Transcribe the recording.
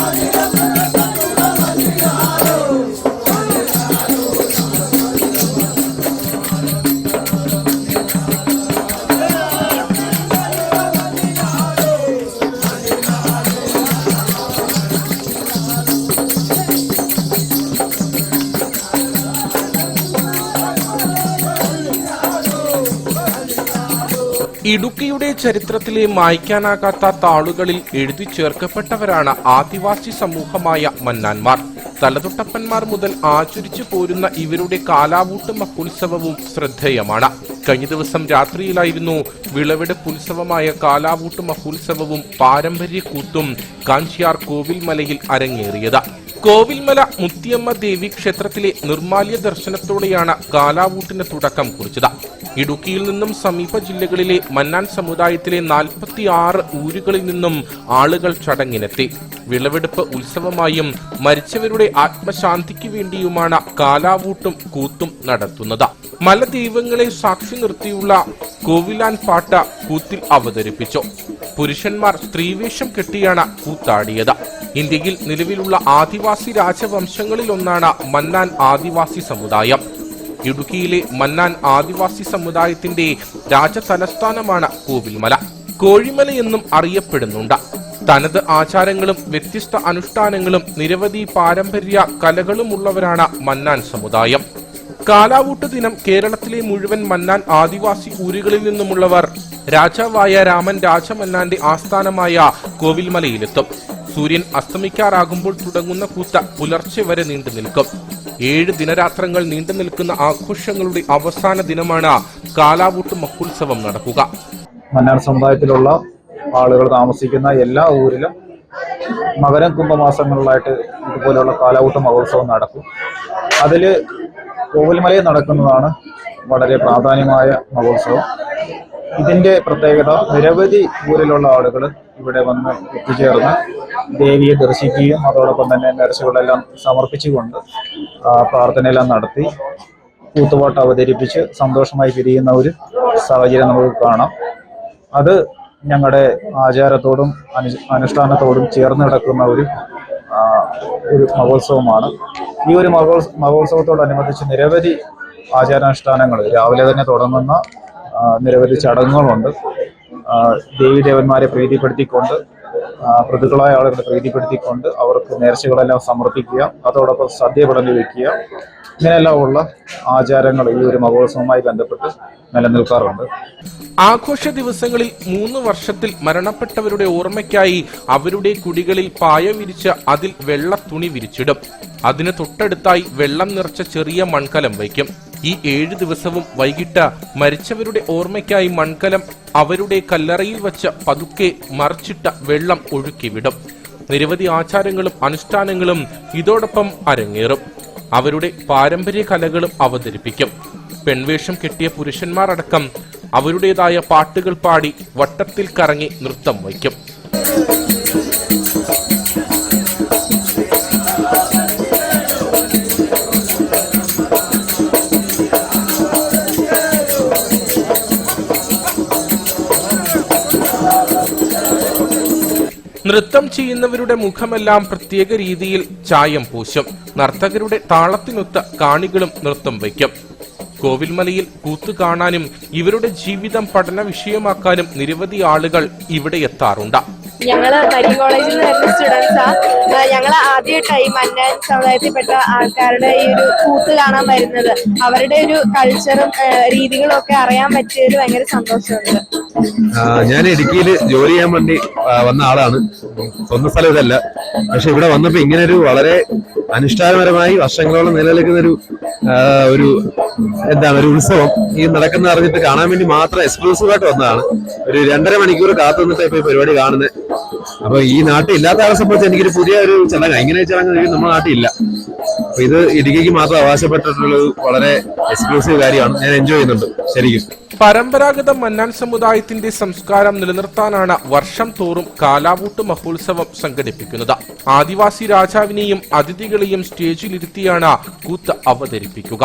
Hallelujah. ഇടുക്കിയുടെ ചരിത്രത്തിലെ മായ്ക്കാനാകാത്ത താളുകളിൽ എഴുതി ചേർക്കപ്പെട്ടവരാണ് ആദിവാസി സമൂഹമായ മന്നാന്മാർ തലതൊട്ടപ്പന്മാർ മുതൽ ആചരിച്ചു പോരുന്ന ഇവരുടെ കാലാവൂട്ട് മഹോത്സവവും ശ്രദ്ധേയമാണ്. കഴിഞ്ഞ ദിവസം രാത്രിയിലായിരുന്നു വിളവെടുപ്പ് ഉത്സവമായ കാലാവൂട്ട് മഹോത്സവവും പാരമ്പര്യ കൂത്തും കാഞ്ചിയാർ കോവിൽമലയിൽ അരങ്ങേറിയത്. കോവിൽമല മുത്തിയമ്മ ദേവി ക്ഷേത്രത്തിലെ നിർമാല്യ ദർശനത്തോടെയാണ് കാലാവൂട്ടിന് തുടക്കം കുറിച്ചത്. ഇടുക്കിയിൽ നിന്നും സമീപ ജില്ലകളിലെ മന്നാൻ സമുദായത്തിലെ നാൽപ്പത്തി ആറ് ഊരുകളിൽ നിന്നും ആളുകൾ ചടങ്ങിനെത്തി. വിളവെടുപ്പ് ഉത്സവമായും മരിച്ചവരുടെ ആത്മശാന്തിക്ക് വേണ്ടിയുമാണ് കാലാവൂട്ടും കൂത്തും നടത്തുന്നത്. മലദൈവങ്ങളെ സാക്ഷി നിർത്തിയുള്ള കോവിലാൻ പാട്ട കൂത്തിൽ അവതരിപ്പിച്ചു. പുരുഷന്മാർ സ്ത്രീവേഷം കെട്ടിയാണ് കൂത്താടിയത്. ഇന്ത്യയിൽ നിലവിലുള്ള ആദിവാസി രാജവംശങ്ങളിലൊന്നാണ് മന്നാൻ ആദിവാസി സമുദായം. ഇടുക്കിയിലെ മന്നാൻ ആദിവാസി സമുദായത്തിന്റെ രാജതലസ്ഥാനമാണ് കോവിൽമല കോഴിമല എന്നും അറിയപ്പെടുന്നുണ്ട്. തനത് ആചാരങ്ങളും വ്യത്യസ്ത അനുഷ്ഠാനങ്ങളും നിരവധി പാരമ്പര്യ കലകളുമുള്ളവരാണ് മന്നാൻ സമുദായം. കാലാവൂട്ട് ദിനം കേരളത്തിലെ മുഴുവൻ മന്നാൻ ആദിവാസി ഊരുകളിൽ നിന്നുമുള്ളവർ രാജാവായ രാമൻ രാജമന്നാന്റെ ആസ്ഥാനമായ കോവിൽമലയിലെത്തും. സൂര്യൻ അസ്തമിക്കാറാകുമ്പോൾ തുടങ്ങുന്ന കൂത്ത പുലർച്ചെ വരെ നീണ്ടു നിൽക്കും. ഏഴ് ദിനരാത്രങ്ങൾ നീണ്ടു നിൽക്കുന്ന ആഘോഷങ്ങളുടെ അവസാന ദിനമാണ് കാലാവൂട്ട് മഹോത്സവം നടക്കുക. മന്നാർ സമുദായത്തിലുള്ള ആളുകൾ താമസിക്കുന്ന എല്ലാ ഊരിലും മകരം കുംഭമാസങ്ങളിലായിട്ട് ഇതുപോലെയുള്ള കാലാവൂട്ട മഹോത്സവം നടക്കും. അതിൽ കോവിൽമലയിൽ നടക്കുന്നതാണ് വളരെ പ്രാധാന്യമായ മഹോത്സവം. ഇതിന്റെ പ്രത്യേകത നിരവധി ഊരിലുള്ള ആളുകൾ ഇവിടെ വന്ന് എത്തിച്ചേർന്ന് ദേവിയെ ദർശിക്കുകയും അതോടൊപ്പം തന്നെ നേർച്ചകളെല്ലാം സമർപ്പിച്ചുകൊണ്ട് പ്രാർത്ഥനയെല്ലാം നടത്തി കൂത്തുപാട്ട് അവതരിപ്പിച്ച് സന്തോഷമായി പിരിയുന്ന ഒരു സാഹചര്യം നമുക്ക് കാണാം. അത് ഞങ്ങളുടെ ആചാരത്തോടും അനു അനുഷ്ഠാനത്തോടും ചേർന്ന് കിടക്കുന്ന ഒരു ഒരു മഹോത്സവമാണ്. ഈ ഒരു മഹോത്സ മഹോത്സവത്തോടനുബന്ധിച്ച് നിരവധി ആചാരാനുഷ്ഠാനങ്ങൾ രാവിലെ തന്നെ തുടങ്ങുന്ന നിരവധി ചടങ്ങുകളുണ്ട്. ദേവി ദേവീദേവന്മാരെ പ്രീതിപ്പെടുത്തിക്കൊണ്ട് പ്രതികളായ ആളുകളെ പ്രീതിപ്പെടുത്തിക്കൊണ്ട് അവർക്ക് നേർച്ചകളെല്ലാം സമർപ്പിക്കുക അതോടൊപ്പം സദ്യ വിളഞ്ഞു വെക്കുക. ഇങ്ങനെയെല്ലാം ഉള്ള ആചാരങ്ങൾ ഈ ഒരു മഹോത്സവവുമായി ബന്ധപ്പെട്ട് നിലനിൽക്കാറുണ്ട്. ആഘോഷ ദിവസങ്ങളിൽ മൂന്ന് വർഷത്തിൽ മരണപ്പെട്ടവരുടെ ഓർമ്മയ്ക്കായി അവരുടെ കുടികളിൽ പായ വിരിച്ച് അതിൽ വെള്ള തുണി വിരിച്ചിടും. അതിന് തൊട്ടടുത്തായി വെള്ളം നിറച്ച ചെറിയ മൺകലം വയ്ക്കും. ഈ ഏഴ് ദിവസവും വൈകിട്ട് മരിച്ചവരുടെ ഓർമ്മയ്ക്കായി മൺകലം അവരുടെ കല്ലറയിൽ വച്ച് പതുക്കെ മറിച്ചിട്ട വെള്ളം ഒഴുക്കിവിടും. നിരവധി ആചാരങ്ങളും അനുഷ്ഠാനങ്ങളും ഇതോടൊപ്പം അരങ്ങേറും. അവരുടെ പാരമ്പര്യ കലകളും അവതരിപ്പിക്കും. പെൺവേഷം കെട്ടിയ പുരുഷന്മാരടക്കം അവരുടേതായ പാട്ടുകൾ പാടി വട്ടത്തിൽ കറങ്ങി നൃത്തം വയ്ക്കും. നൃത്തം ചെയ്യുന്നവരുടെ മുഖമെല്ലാം പ്രത്യേക രീതിയിൽ ചായം പൂശും. നർത്തകരുടെ താളത്തിനൊത്ത കാണികളും നൃത്തം വയ്ക്കും. കോവിൽമലയിൽ കൂത്തു കാണാനും ഇവരുടെ ജീവിതം പഠന വിഷയമാക്കാനും നിരവധി ആളുകൾ ഇവിടെ എത്താറുണ്ട്. ഞങ്ങൾ മരിയൻ കോളേജിൽ നിന്ന് വരുന്ന സ്റ്റുഡൻസാ ഞങ്ങൾ ആദ്യമായിട്ടായി മന്നാൻ സമുദായത്തിൽപ്പെട്ട ആൾക്കാരുടെ ഈ ഒരു കൂത്ത് കാണാൻ വരുന്നത്. അവരുടെ ഒരു കൾച്ചറും രീതികളും ഒക്കെ അറിയാൻ പറ്റിയതിൽ ഭയങ്കര സന്തോഷമുണ്ട്. ഞാൻ ഇടുക്കിയിൽ ജോലി ചെയ്യാൻ വേണ്ടി വന്ന ആളാണ്. സ്വന്തം സ്ഥലം ഇതല്ല. പക്ഷെ ഇവിടെ വന്നപ്പോൾ ഇങ്ങനെ ഒരു വളരെ അനുഷ്ഠാനപരമായി വർഷങ്ങളോളം നിലനിൽക്കുന്ന ഒരു ഒരു എന്താണ് ഒരു ഉത്സവം ഈ നടക്കുന്ന അറിഞ്ഞിട്ട് കാണാൻ വേണ്ടി മാത്രം എക്സ്ക്ലൂസീവ് ആയിട്ട് വന്നതാണ്. ഒരു രണ്ടര മണിക്കൂർ കാത്തു നിന്നിട്ട് ഇപ്പൊ പരിപാടി കാണുന്നത് അപ്പൊ ഈ നാട്ടിൽ ഇല്ലാത്ത ആളെ സംബന്ധിച്ച് എനിക്കൊരു പുതിയ ഒരു ചടങ്ങ് ഇങ്ങനെ ചടങ്ങ് നമ്മുടെ നാട്ടിൽ ഇല്ല. അപ്പൊ ഇത് ഇടുക്കിക്ക് മാത്രം അവകാശപ്പെട്ടിട്ടുള്ള വളരെ എക്സ്ക്ലൂസീവ് കാര്യമാണ്. ഞാൻ എൻജോയ് ചെയ്യുന്നുണ്ട് ശരിക്കും. പരമ്പരാഗത മന്നാൻ സമുദായത്തിന്റെ സംസ്കാരം നിലനിർത്താനാണ് വർഷം തോറും കാലാവൂട്ട് മഹോത്സവം സംഘടിപ്പിക്കുന്നത്. ആദിവാസി രാജാവിനെയും അതിഥികളെയും സ്റ്റേജിലിരുത്തിയാണ് കൂത്ത് അവതരിപ്പിക്കുക.